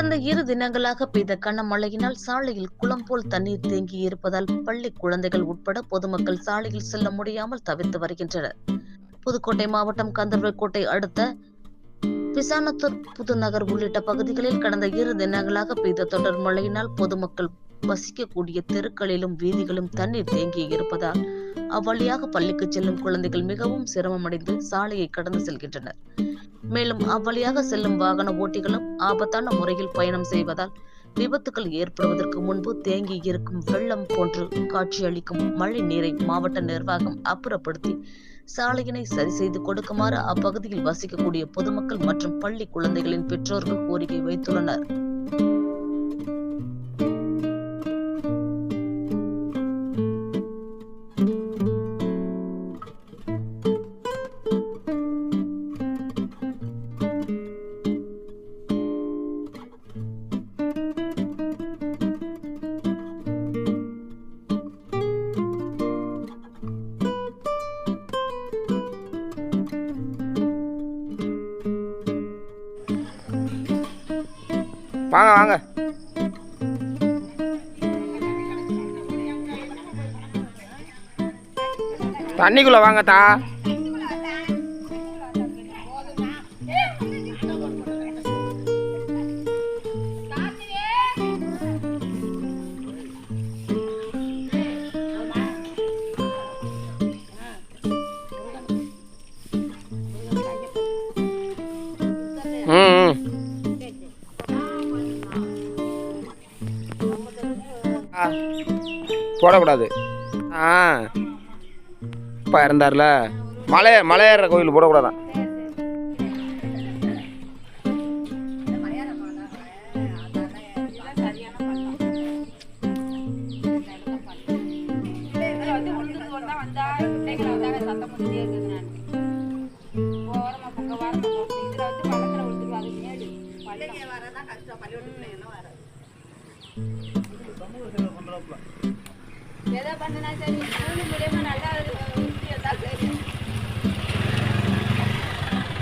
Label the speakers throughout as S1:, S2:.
S1: கடந்த இரு தினங்களாக பெய்த கனமழையினால் சாலையில் குளம் போல் தண்ணீர் தேங்கி இருப்பதால் பள்ளி குழந்தைகள் உட்பட பொதுமக்கள் சாலையில் செல்ல முடியாமல் தவித்து வருகின்றனர். புதுக்கோட்டை மாவட்டம் கந்தர்வல்கோட்டை அடுத்த பிசானத்தூர் புதுநகர் உள்ளிட்ட பகுதிகளில் கடந்த இரு தினங்களாக பெய்த தொடர் மழையினால் பொதுமக்கள் வசிக்கக்கூடிய தெருக்களிலும் வீதிகளும் தண்ணீர் தேங்கி இருப்பதால் அவ்வழியாக பள்ளிக்கு செல்லும் குழந்தைகள் மிகவும் சிரமமடைந்து சாலையை கடந்து செல்கின்றனர். மேலும் அவ்வழியாக செல்லும் வாகன ஓட்டிகளும் ஆபத்தான முறையில் பயணம் செய்வதால் விபத்துகள் ஏற்படுவதற்கு முன்பு தேங்கி இருக்கும் வெள்ளம் போன்று காட்சியளிக்கும் மழை நீரை மாவட்ட நிர்வாகம் அப்புறப்படுத்தி சாலையினை சரி செய்து கொடுக்குமாறு அப்பகுதியில் வசிக்கக்கூடிய பொதுமக்கள் மற்றும் பள்ளி குழந்தைகளின் பெற்றோர்கள் கோரிக்கை வைத்துள்ளனர்.
S2: வாங்க வாங்க. தண்ணிக்குள்ள வாங்கத்தா தா. ம் ம். போடக்கூடாது. ஆ. அப்பா இறந்தார்ல. மலை மலையேற கோயில் போடக்கூடாதான்.
S3: Thank you. வராது எதை பண்ணுனா சரி மூணு மூலியமா நல்லா வந்தா சரி.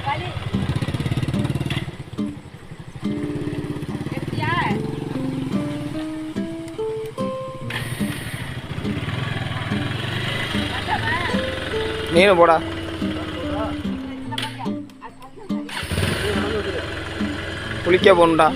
S3: வலி. எப்படியா?
S2: நீனு போடா. குளிக்க போகணும்டா.